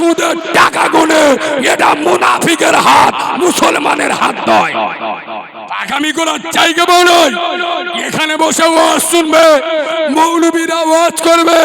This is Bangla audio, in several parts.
সুদের টাকা গুনে এটা মুনাফিকের হাত মুসলমানের হাত নয়। আগামী কোন চাইকে বলুন। এখানে বসে ও শুনবে। মৌলবীরা ওয়াজ করবে।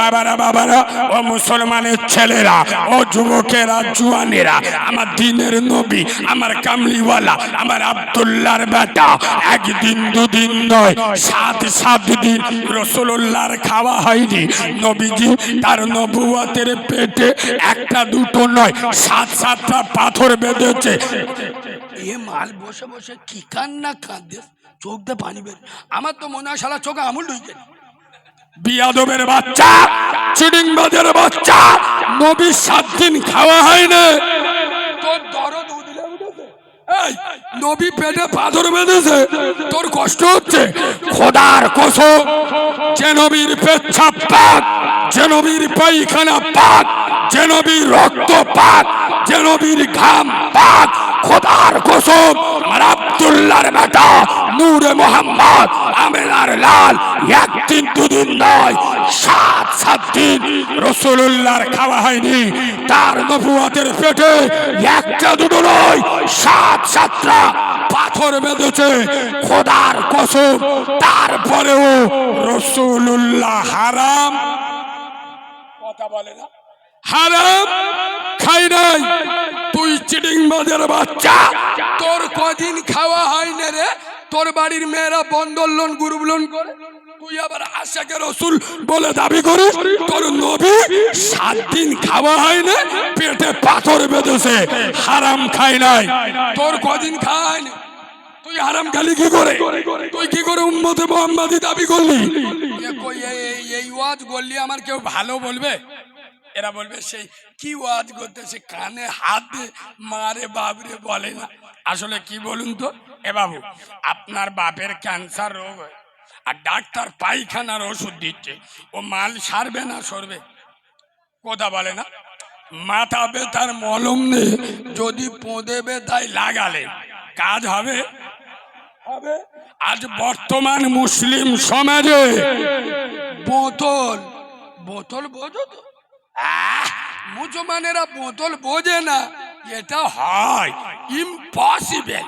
বাবারা বাবারা, ও মুসলমানের ছেলেরা, ও যুবকেরা, জুয়ানেরা, আমার দিনের নবী, আমার কামলিওয়ালা, আমার আব্দুল্লাহর বেটা, একদিন, দুদিন নয়, সাত সাত দিন রসুল্লাহর খাওয়া হয়নি। নবীজি তার নবুয়াতের পেটে একটা দুটো নয়, সাত, সাতটা পাথর বেঁধেছে। এ মাল বসে বসে কি কান্না কাঁদে? চোখ দিয়ে পানি বের আমার তো মনে হয় শালা চোখে আমুল ঢুকে বিয়াদবের বাচ্চা চিডিংবাজের বাচ্চা নবী সাত দিন খাওয়া হয়নি। এই, নবী পেটে পাথর বেঁধেছে। তোর কষ্ট হচ্ছে। খোদার কসম যে নবীর পেচ্ছাপ পাক যে নবীর পায়খানা পাক যে নবীর রক্ত পাক যে নবীর ঘাম পাক খোদার কসম, আমার আব্দুল্লাহর বেটা নূরে মোহাম্মদ আমেনার লাল, একদিন দুদিন নয়, সাত সাত দিন রসুল্লাহর খাওয়া হয়নি। তার নবুয়াতের পেটে একটা দুটো নয়, সাত, সাতটা পাথর বেঁধেছে। খোদার কসম, তারপরেও রসুল্লাহ হারাম। কথা বলে না? হারাম, খাই নাই। তুই চিটিং বাজার বাচ্চা। তোর কদিন খাওয়া হয় না রে? তোর বাড়ির মেয়েরা বন্দর লোন, গ্রুপ লোন করে? তুই আবার আশাকে রসুল বলে দাবি করিস? তোর নবী সাত দিন খাওয়া হয় না পেটে পাথর বেঁধেছে। হারাম খাই নাই। তোর কদিন হয় না তুই হারাম খালি কি করে? তুই কি করে উম্মতে মোহাম্মদি দাবি করলি? এই- ওয়াজ করলি আমার কেউ ভালো বলবে? এরা বলবে, সেই কি ওয়াজ করতেছে? কানে হাত মারে বাবরে বলে না। আসলে কি বলুন তো? এ বাবু, আপনার বাপের ক্যান্সার রোগ হয়, আর ডাক্তার পায়খানার ওষুধ দিচ্ছে। ও মাল সারবে না, সরবে। কথা বলে না? মাথা ব্যথার মলম নেই, যদি পোঁদে ব্যথায় লাগালে। কাজ হবে? হবে। আজ বর্তমান মুসলিম সমাজে বোতল বোতল বোঝো তো। মুসলমানেরা বোতল বোঝে না, এটা হয়। ইম্পসিবল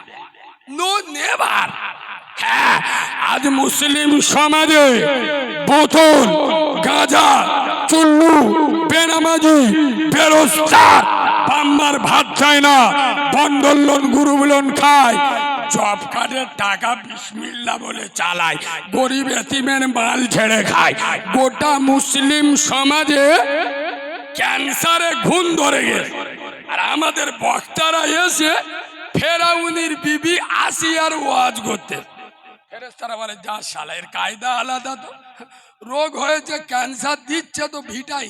নো নেভার হ্যাঁ আজ মুসলিম সমাজে বোতল, গাঁজা, চুল্লু, বেনামাজি বেরোস্তার বাম্মার ভাত চায় না বন্ডল লোন গুরু লোন খায়। জব কার্ডের টাকা বিসমিল্লা বলে চালায়, গরিব এতিমের মাল ছেড়ে খায়। গোটা মুসলিম সমাজে ক্যান্সারে ঘুণ ধরে গেছে। আর আমাদের বক্তারা এসে ফেরাউনির বিবি আসিয়ার ওয়াজ করতে ফেরেস্তারা বলে, যা শালা এর কায়দা আলাদা তো। রোগ হয়েছে, ক্যান্সার দিচ্ছে তো ভিটাই।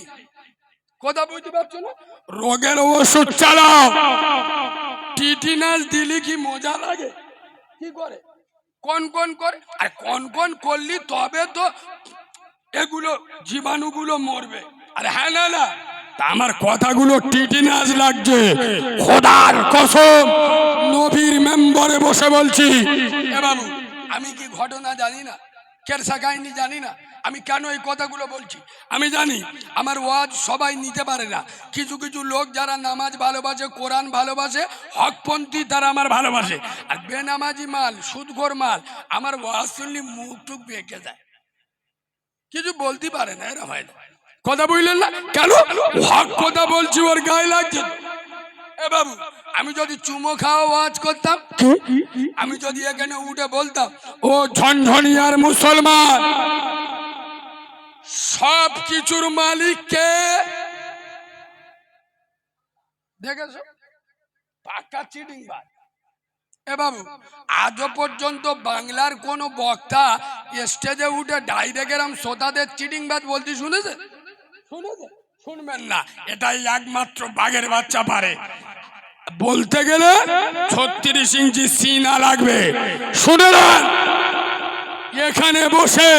কথা বুঝতে পারছ না? রোগের ওষুধ চালাও। টিটিনাস দিলি কি মজা লাগে? কি করে? কোন কোন করে? আর কোন কোন করলি তবে তো এগুলো, জীবাণুগুলো মরবে। আর হ্যাঁ না না। আমার কথাগুলো টিটিনাস লাগছে। খোদার কসম, নবীর মেম্বারে বসে বলছি। এ বাবু, আমি কি ঘটনা জানি না? কেরসা কাহিনী জানি না? আমি কেন এই কথাগুলো বলছি? আমি জানি, আমার ওয়াজ সবাই নিতে পারে না। কিছু কিছু লোক যারা নামাজ ভালোবাসে, কোরআন ভালোবাসে, হকপন্থী তারা আমার ভালোবাসে। আর বেনামাজি মাল, সুদঘর মাল, আমার ওয়াজ শুনলে মুখ টুক বেঁকে যায়। কিছু বলতে পারে না এরা হয় না। কথা বুঝলেন না? কেন? হক কথা বলছি, ওর গায়ে লাগছে। তো। এ বাবু, আমি যদি চুমো খাওয়া ওয়াজ করতাম, আমি যদি এখানে উঠে বলতাম, ও ঝনঝনিয়ার মুসলমান, সব কিছুর মালিক কে? দেখেছ? পাক্কা চিটিং বাজ। এ বাবু, আজও পর্যন্ত বাংলার কোন বক্তা স্টেজে উঠে ডাইরেক্ট এরম শ্রোতাদের চিটিং বাজ বলতে শুনেছে শুনবেন না, এটাই একমাত্র বাঘের বাচ্চা পারে। বলতে গেলে ছত্রিশ ইঞ্চি সিনা লাগবে। শুনে এখানে বসে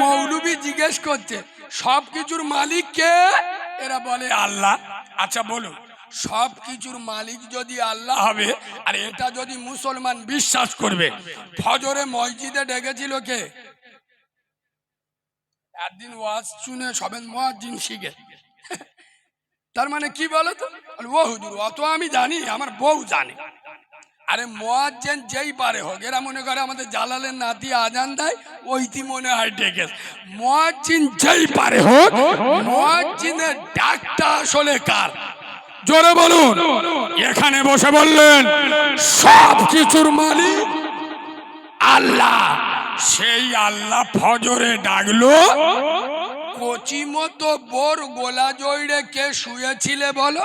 মৌলবি জিজ্ঞেস করছে সব কিছুর মালিক কে? এরা বলে, আল্লাহ। আচ্ছা বলুন সব কিছুর মালিক যদি আল্লাহ হবে, আর এটা যদি মুসলমান বিশ্বাস করবে, ফজরে মসজিদে ডেকেছিল কে? একদিন ওয়াজ শুনে সবেন মহাজিন শিখে। তার মানে কি বলো তো? ও হুজুর, অত আমি জানি, আমার বউ জানে। আরে মোয়াজ্জেন যেই পারে হোক, এরা মনে করে আমাদের জালালের নাতি আজান দেয়, ওইটি মনে হয় ডেকে মোয়াজ্জিন যেই পারে হোক, মোয়াজ্জিনের ডাকটা আসলে কার? জোরে বলুন। এখানে বসে বললেন সব কিছুর মালিক আল্লাহ। সেই আল্লাহ ফজরে ডাকলো, কচি মতো বোর গোলা জইড়ে কে শুয়েছিলে বলো?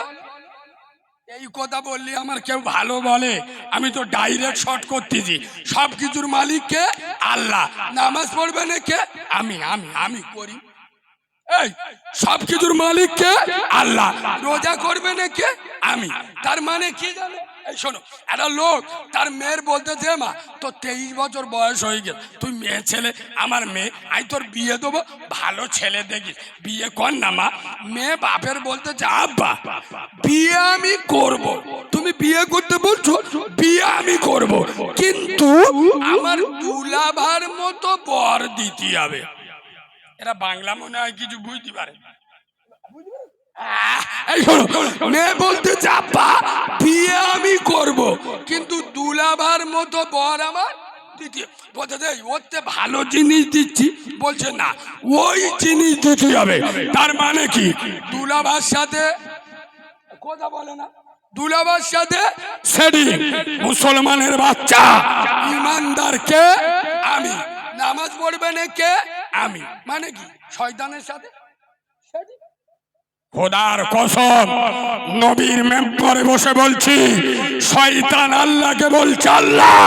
এই কথা বললি আমার কেউ ভালো বলে। আমি তো ডাইরেক্ট শর্ট করতেছি। সব কিছুর মালিককে আল্লাহ। নামাজ পড়বে না কে? আমি আমি আমি করি। এই সব কিছুর মালিককে আল্লাহ। রোজা করবে না কে? আমি। তার মানে কি জানো? শোনো, একটা লোক তার মেয়ের বলতেছে মা, তোর তেইশ বছর বয়স হয়ে গেছে তুই মেয়ে ছেলে, আমার মেয়ে আমি তোর বিয়ে দেবো, ভালো ছেলে দেখিস। বিয়ে কর না, মা। মেয়ে বাপের বলতেছে আব্বা, বিয়ে আমি করব। তুমি বিয়ে করতে বলছো, বিয়ে আমি করব। কিন্তু আমার দুলাভার মতো বর দিতে হবে। এরা বাংলা মনে হয় কিছু বুঝতে পারে। বলতে চাপা, বিয়ে আমি করব। কিন্তু দুলাভার মতো বর আমার ভালো জিনিস দিচ্ছি। বলছে, না, ওই জিনিস দিতে তার মানে কি? দুলাভার সাথে কথা বলে না। দুলাভার সাথে সেটি মুসলমানের বাচ্চা ইমানদারকে আমি। নামাজ পড়বে না কে? আমি। মানে কি? শয়তানের সাথে? খোদার কসম, নবীর মেম্বরে বসে বলছি, শয়তান আল্লাহকে বলছে, আল্লাহ,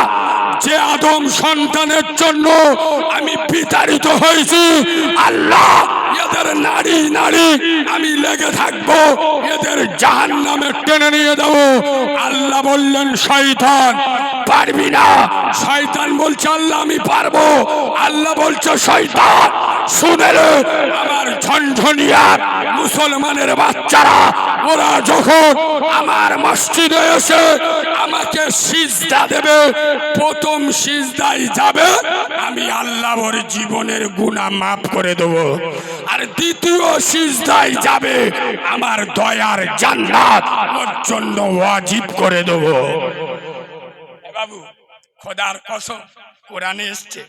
যে আদম সন্তানের জন্য আমি বিতাড়িত হয়েছি, আল্লাহ, এদের নারী নারী আমি লেগে থাকব, এদের জাহান নামে টেনে নিয়ে দেবো আল্লাহ বললেন, শয়তান, পারবি না। শয়তান বলছে, আল্লাহ, আমি পারব। আল্লাহ বলছে, শয়তান, শুনে আমার ঝনঝনিয়ার মুসলমানের বাচ্চারা, ওরা যখন আমার মসজিদে এসে আমাকে সিজদা দেবে, প্রথম সিজদাই যাবে, আমি আল্লাহ ওর জীবনের গুণা মাফ করে দেব। আর দ্বিতীয় সিজদাই যাবে আমার দয়ার জান্নাত ওর জন্য ওয়াজিব করে দেব। বাবু, খোদার কসম, কোরআনে এসছে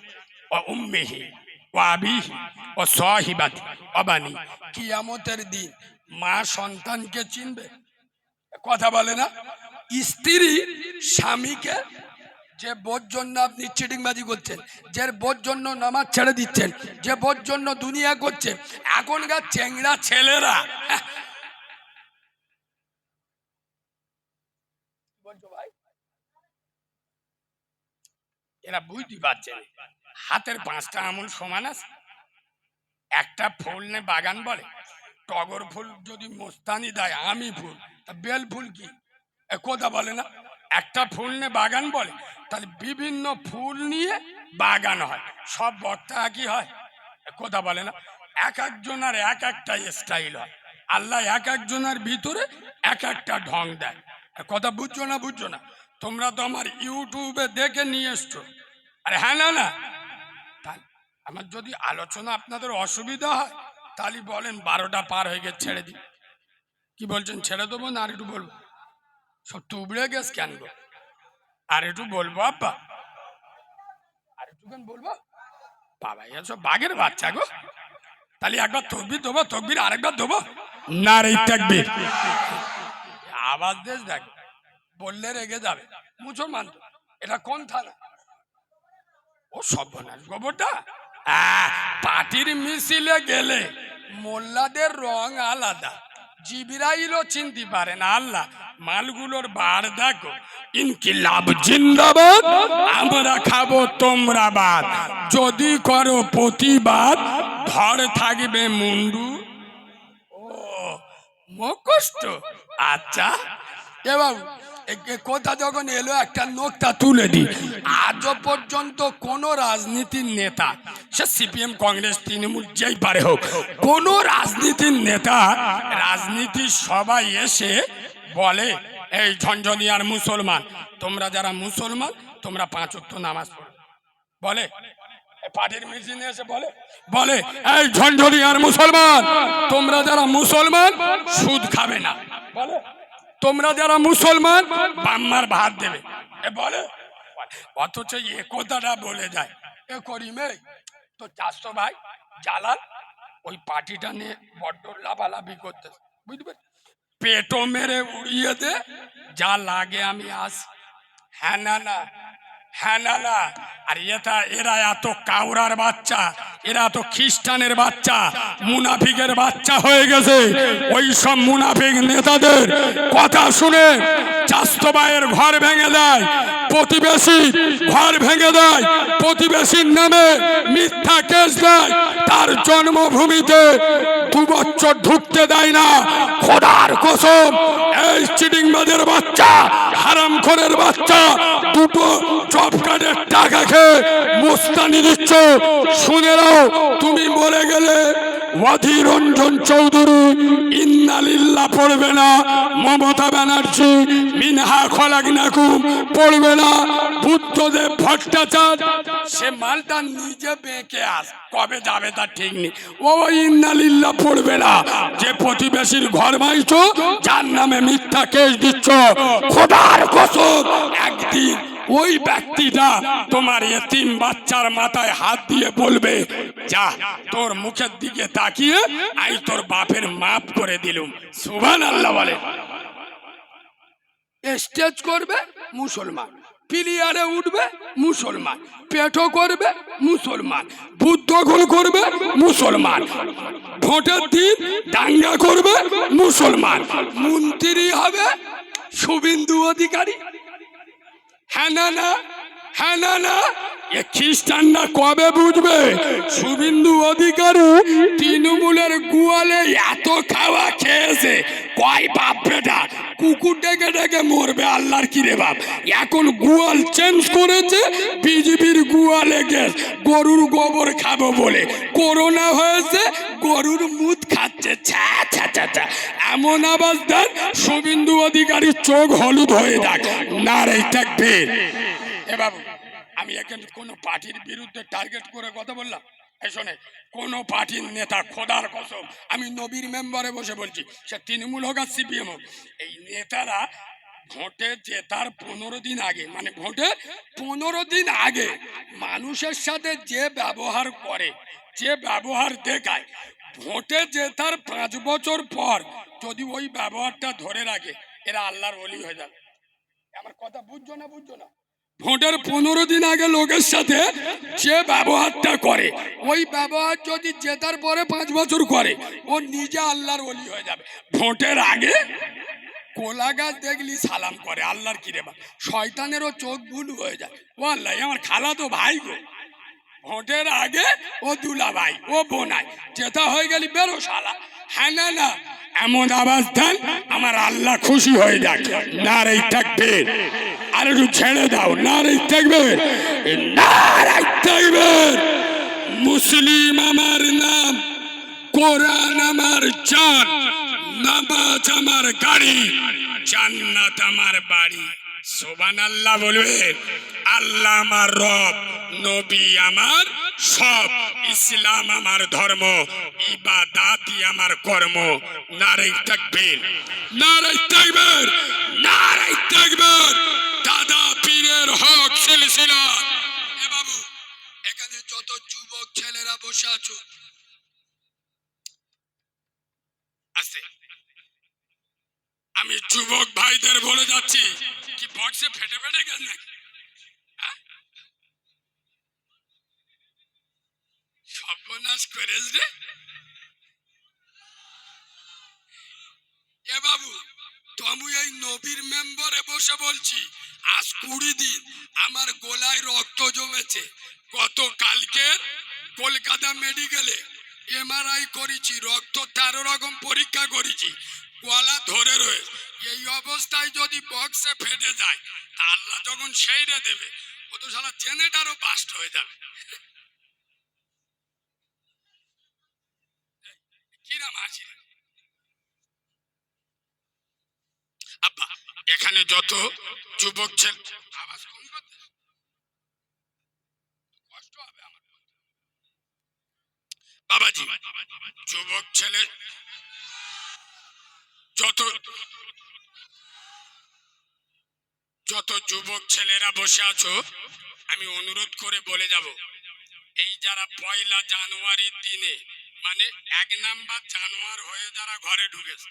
উম্মিহি ও আবিহি ও সহিবাতি অবানি কিয়ামতের দিন মা সন্তানকে চিনবে। কথা বলে না। স্ত্রী স্বামীকে যে বোর জন্য আপনি চিটিংবাজি করছেন, যে বোর জন্য নামাজ ছেড়ে দিচ্ছেন, যে বোর জন্য দুনিয়া করছেন, এখনকার চেংড়া ছেলেরা এরা বুঝতে পারছে হাতের পাঁচটা আঙুল সমান আছে। একটা ফুল নে বাগান বলে। টগর ফুল যদি মোস্তানি দেয় আমি ফুল, তা বেল ফুল কি? কথা বলে না। একটা ফুল নিয়ে বাগান বলে, তাহলে বিভিন্ন ফুল নিয়ে বাগান হয়। সব বক্তা একই হয়? কথা বলে না। এক একজনের এক একটা স্টাইল হয়। আল্লাহ এক একজনের ভিতরে এক একটা ঢং দেয়। কথা বুঝছ না বুঝছ না? তোমরা তো আমার ইউটিউবে দেখে নিয়ে এসছো। আরে হ্যাঁ না না। আমার যদি আলোচনা আপনাদের অসুবিধা হয় তাহলে বলেন, বারোটা পার হয়ে গেছে, ছেড়ে দিই কি বলছেন? ছেড়ে দেবো না, আর একটু বলব? সব টুবড়ে গেছ কেন আর একটু বলব, আব্বা। আর একটুখান বলব? বাবা এ বাঘের বাচ্চা গো। তাহলে একবার তকবির দেবো, তকবির আরেকবার দেবো? নারী তাকবীর আওয়াজ দেশ দেখ। বললে রেগে যাবে। মুসলমান এটা কোন থানা? ও সর্বনাশ গোবরটা। পার্টির মিছিলে গেলে মোল্লাদের রং আলাদা। জিবিরাইলও চিনতে পারে না, আল্লাহ, মালগুলোর বার দেখো। ইনকিলাব জিন্দাবাদ, আমরা খাব তোমরা বাদ। যদি করো প্রতিবাদ ধর থাকবে মুন্ডু। ও মুখষ্ট আচ্ছা এ বাবু কথা যখন এলো, একটা নোকটা তুলে দিই। আজও পর্যন্ত কোন রাজনীতির নেতা, সে সিপিএম, কংগ্রেস, তৃণমূল, যেই পারে হোক, কোন রাজনীতির নেতা রাজনীতির সবাই এসে বলে, এই ঝঞ্ঝনিয়ার মুসলমান, তোমরা যারা মুসলমান, তোমরা পাঁচ ওয়াক্ত নামাজ বলে পার্টির মিছিলে এসে বলে বলে, এই ঝঞ্ঝরিয়ার মুসলমান, তোমরা যারা মুসলমান, সুদ খাবে না। বলে তোমরা যারা মুসলমান, বাম্মার ভাত দেবে। এ বলে, অথচ এ কথাটা বলে যায়। এ করিমে তো চারশো ভাই, জালাল, ওই পার্টিটা নিয়ে বড্ড লাফালাফি করতে বুঝতে পেটো মেরে উড়িয়ে দে, যা লাগে আমি আস। হ্যাঁ না না হ্যাঁ না না। আর এটা, এরা এত কাউরার বাচ্চা, এরা তো খ্রিস্টানের বাচ্চা, মুনাফিকের বাচ্চা হয়ে গেছে। ওই সব মুনাফিক নেতাদের কথা শুনে চাস্তবায়ের ঘর ভেঙে দেয়, প্রতিবেশী ঘর ভেঙে দেয়, প্রতিবেশীর নামে মিথ্যা কেস দেয় তার জন্মভূমিতে দু ঢুকতে দেয় না। খোদার কসম, এই চিটিংবাজের বাচ্চা, হারামখোরের বাচ্চা, দুটো জব কার্ডের টাকা খেয়ে মুস্তানি দিচ্ছ। শুনে নাও, তুমি মরে গেলে অধীর রঞ্জন চৌধুরী ইন্নালিল্লা পড়বে না, মমতা ব্যানার্জি মিনহা খলাক নাকুম পড়বে না। বুদ্ধদেব ভট্টাচার্য, সে মালটা নিজে বেঁকে আস, কবে যাবে তার ঠিক নেই ও ইন্নালিল্লা পড়বে না। যে প্রতিবেশীর ঘর মাইছো যার নামে মিথ্যা কেস দিচ্ছ, খোদার কসম, একদিন ওই ব্যক্তিটা তোমার এতিম বাচ্চার মাথায় হাত দিয়ে বলবে, যা, তোর মুখের দিকে তাকিয়ে আই তোর বাপের মাপ করে দিলুম। সুভান আল্লাহ বলে স্টেজ করবে মুসলমান। প্লেয়ারে উঠবে, মুসলমান। পেটো করবে, মুসলমান। বুদ্ধগুল করবে, মুসলমান। ভোটের দিন দাঙ্গা করবে, মুসলমান। মন্ত্রী হবে শুভেন্দু অধিকারী। হ্যাঁ না না। হ্যাঁ না না, এ খ্রিস্টানরা কবে বুঝবে? শুভেন্দু অধিকারী তৃণমূলের গুয়ালে এত খাওয়া খেয়েছে। কয় বাপ বেটা কুকুর ডেকে ডেকে মরবে আল্লাহর কি রে বাপ। এখন গুয়াল চেঞ্জ করেছে, বিজেপির গুয়ালে গেছ, গরুর গোবর খাব বলে। করোনা হয়েছে, গরুর মুদ খাচ্ছে, ছ্যা ছ্যা ছ্যা ছ্যা। এমন আওয়াজ দেন শুভেন্দু অধিকারীর চোখ হলুদ হয়ে যাক। না রে থাকবে। এ বাবু, আমি এখানে কোনো পার্টির বিরুদ্ধে টার্গেট করে কথা বললাম। শোনে, কোনো পার্টির নেতা খোদার কসম, আমি নবীর মেম্বারে বসে বলছি, সে তৃণমূল হোক আর সিপিএম হোক, এই নেতারা ভোটে জেতার পনেরো দিন আগে মানে ভোটে পনেরো দিন আগে মানুষের সাথে যে ব্যবহার করে, যে ব্যবহার দেখায়, ভোটে জেতার পাঁচ বছর পর যদি ওই ব্যবহারটা ধরে রাখে, এরা আল্লাহর অলি হয়ে যাবে। আমার কথা বুঝছ না বুঝছ না? ভোটের পনেরো দিন আগে লোকের সাথে যে ব্যবহারটা করে, ওই ব্যবহার যদি জেতার পরে পাঁচ বছর করে, ও নিজে আল্লাহর অলি হয়ে যাবে। ভোটের আগে কোলা গাছ দেখলি সালাম করে, আল্লাহর কিরে বা শয়তানেরও চোখ বুলু হয়ে যায়। ও আল্লাহ আমার খালা তো ভাই গো। ভোটের আগে ও দুলা ভাই ও বোনাই যেটা হয়ে গেলি, বেরো শালা। হ্যাঁ না না, এমন আওয়াজ দেন, আমার আল্লাহ খুশি হয়ে যাক। নারাই থাকবে। আর ছেড়ে দাও নারাই থাকবে নারাই থাকবে মুসলিম আমার নাম, কোরআন আমার জান, নামাজ আমার গাড়ি, জান্নাত আমার বাড়ি। সোবান আল্লাহ বলবে, আল্লাহ আমার রব, নবী আমার সব। ইসলাম আমার ধর্ম, ইবাদাতি আমার কর্ম। নারাই থাকবেন নারাই থাকবেন নারাই থাকবেন দাদা পীরের হক সিলসিলা। এ বাবু এখানে যত যুবক ছেলেরা বসে আছো। আস্তে আমি যুবক ভাইদের বলে যাচ্ছি কি বক্সে ফেটে ফেটে গেল নাকি? হ্যাঁ? সর্বনাশ করেছ রে। এ বাবু তুমি এই নবীর মেম্বারে বসে বলছি আজ কুড়ি দিন আমার গোলায় রক্ত জমেছে। গত কালকের কলকাতা মেডিকেলে এমআরআই করেছি, রক্ত তেরো রকম পরীক্ষা করেছি, গলা ধরে রয়ে এই অবস্থায় যদি বক্সে ফেটে যায় আল্লাহ যখন সেইরে দেবে। ও তো সারা জেনেটারও বাস্ট হয়ে যাবে। কিরাম আছে? এখানে যত যুবক ছেলে বাবাজি, যুবক ছেলে। যত যত যুবক ছেলেরা বসে আছো, আমি অনুরোধ করে বলে যাব। এই যারা পয়লা জানুয়ারির দিনে মানে এক নাম্বার জানুয়ার হয়ে যারা ঘরে ঢুকেছে,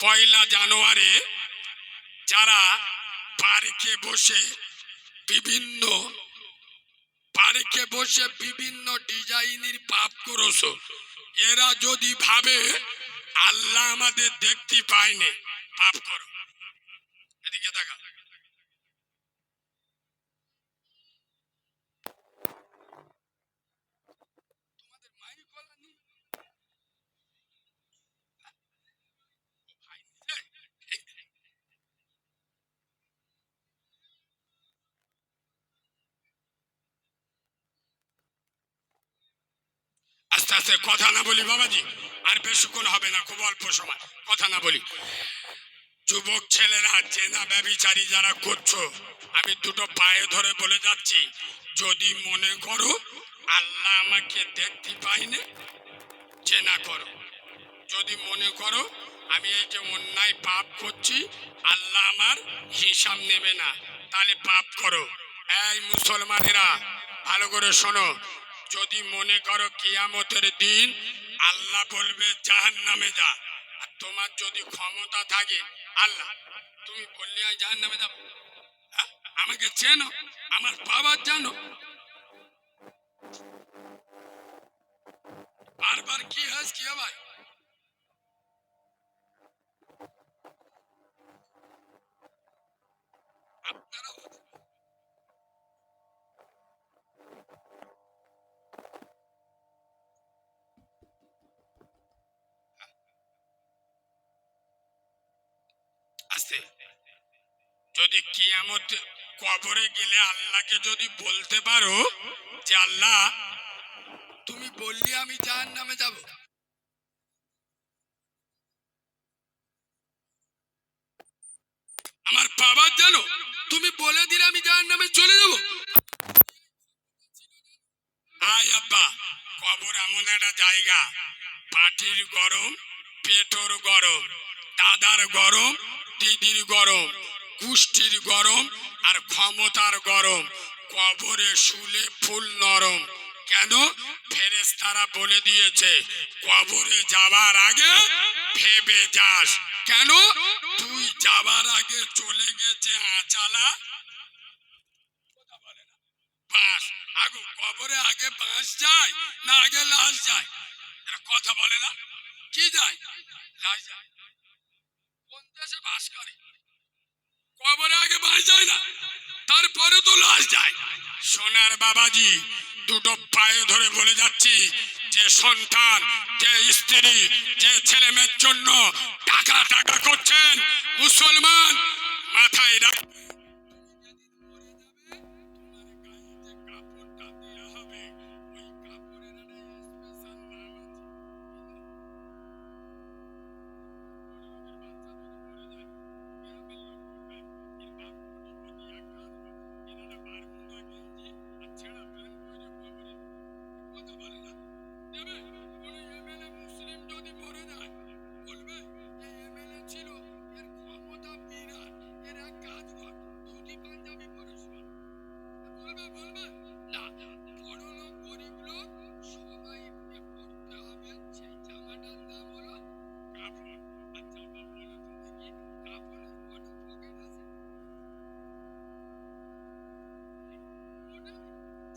পয়লা জানুয়ারি যারা পার্কে বসে বিভিন্ন পার্কে বসে বিভিন্ন ডিজাইনের পাপ করছ, এরা যদি ভাবে, আল্লাহ আমাদের দেখতে পায়নি, পাপ করো এদিকে দেখা তোমাদের মাইক বলা নেই? ও ভাই, এই, আস্তে কথা না বলি বাবাজি। আর বেশিক্ষণ হবে না, খুব অল্প সময়। কথা না বলি। যুবক ছেলেরা, চেনা ব্যবিচারী যারা করছ, আমি দুটো পায়ে ধরে বলে যাচ্ছি, যদি মনে করো আল্লাহ আমাকে দেখতে পাইনি চেনা করো। যদি মনে করো আমি এই যে অন্যায় পাপ করছি, আল্লাহ আমার হিসাব নেবে না, তাহলে পাপ করো। এই মুসলমানেরা, ভালো করে শোনো যদি মনে করো কিয়ামতের দিন আল্লাহ বলবে জাহান নামে যা। আর তোমার যদি ক্ষমতা থাকে, আল্লাহ, তুমি বললে আমি জাহান নামে যাব। হ্যাঁ? আমাকে চেনো, আমার বাবার জানো। বারবার কি হাস কি ভাই আপনারা যদি কিয়ামত কবরে গেলে আল্লাহকে যদি বলতে পারো যে আল্লাহ, তুমি বললি আমি জাহান নামে যাব। আমার বাবা জানো, তুমি বলে দিলে আমি জাহান নামে চলে যাব। আয় আব্বা, কবর এমন একটা জায়গা পাটির গরম, পেটর গরম, দাদার গরম, দিদির গরম। কুষ্টির গরম আর ক্ষমতার গরম। কবরে শুলে ফুল নরম। কেন? ফেরেশতারা বলে দিয়েছে, কবরে যাবার আগে ভেবে যাস। কেন? তুই যাবার আগে চলে গেছে আচালা। আগু, কবরে আগে বাঁশ যায় না আগে লাশ যায়? কথা বলে না। কি যায়? লাশ যায়। কোন দেশে বাস করে? কবরে আগে বাস যায় না, তারপরে তো লাশ যায়। সোনার বাবাজি দুটো পায়ে ধরে বলে যাচ্ছি, যে সন্তান, যে স্ত্রী, যে ছেলে মেয়ের জন্য টাকা টাকা করছেন, মুসলমান, মাথায় রাখ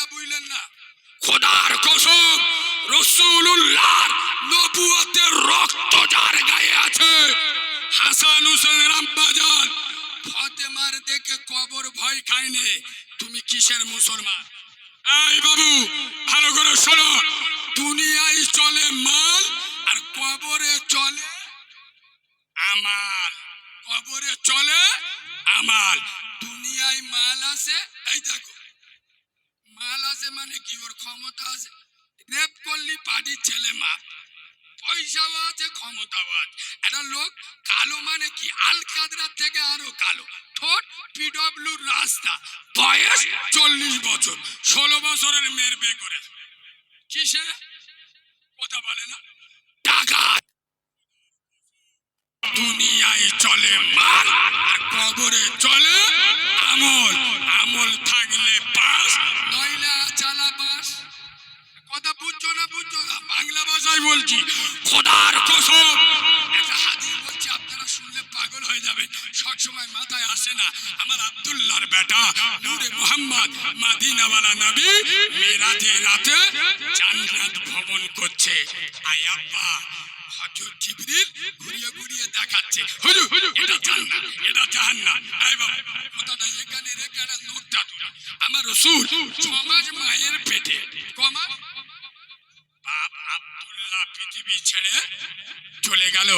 না বুঝলেন না। খোদার কসম রসুল্লাহ নবুয়তের রক্ত যার গায়ে আছে, হাসান হুসেনের আব্বাজান, ফতেমার দেখে কবর ভয় খায়নি। তুমি কিসের মুসলমান? এই বাবু, ভালো করে শোনো। দুনিয়ায় চলে মাল আর কবরে চলে আমাল। কবরে চলে আমাল। দুনিয়ায় মাল আছে, এই দেখো। মাল আছে মানে কি? ওর ক্ষমতা আছে। রেপ করলি পার্টির ছেলে মা। পয়সাও আছে, ক্ষমতাও আছে। একটা লোক কালো মানে কি? আলকাদরার থেকে আরও কালো। ঠোঁট পিডব্লিউ রাস্তা। বয়স চল্লিশ বছর। ষোলো বছরের মেয়ের বিয়ে করে কিসে? কথা বলে না। টাকা দুনিয়ায় চলে মাল, আর কবরে চলে আমল। আমল থাকলে নইলে চালা আপনারা শুনলে পাগল হয়ে যাবে সবসময় মাথায় আসে না, আমার আব্দুল্লাহর বেটা, নূরে মোহাম্মদ, মাদিনাওয়ালা নবী রাতে ভ্রমণ করছে। আয় আব্বা হযরত জিবরিল ঘুরিয়ে ঘুরিয়ে দেখাচ্ছে। হুজুর এটা জান্নাত এটা জাহান্নাম আয় বাবা কথাটা এখানে রেখে না। নোটটা আমার রাসূল সমাজ মায়ের পেটে। কমা। বাপ আব্দুল্লাহ পৃথিবী ছেড়ে চলে গেল।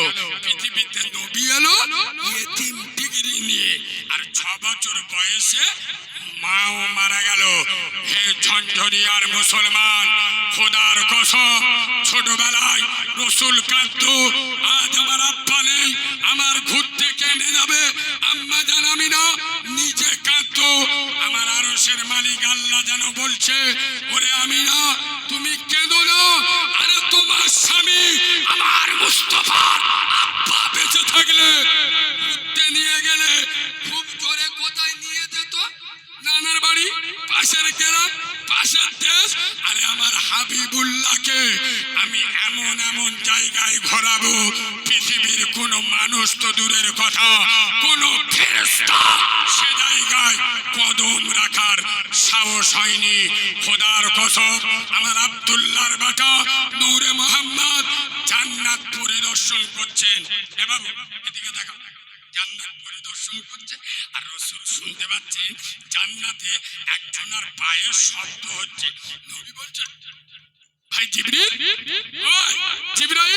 পৃথিবীতে নবী এলো ইয়েতিম ডিগ্রি নিয়ে। আর ছ বছর বয়সে মাও মারা গেল। হে ঝঞ্ঝরিয়ার মুসলমান খোদার কসম, ছোটবেলায় রসুল কাঁদত, আজ আমার আব্বা নেই, আমার ঘুরতে কেনে যাবে, আম্মা জানামি না নিজে কাঁদত। আমার আরসের মালিক আল্লাহ যেন বলছে, ওরে আমি না তুমি কেঁদো না হাবিবুল্লাহকে আমি এমন এমন জায়গায় ঘোরাবো, পৃথিবীর কোনো মানুষ তো দূরের কথা। কোনো সে জায়গায় কদম রাখার সাহস হয়নি। খোদার কসম, আমার আব্দুল্লাহর বেটা নূরে মোহাম্মদ জান্নাত পরিদর্শন করছেন। এবার এদিকে দেখা। জান্নাত পরিদর্শন করছে আর রসুল শুনতে পাচ্ছে জান্নাতে একজনের পায়ের শব্দ হচ্ছে। নবী বলছে ভাই জিবরিল ওই জিবরাইল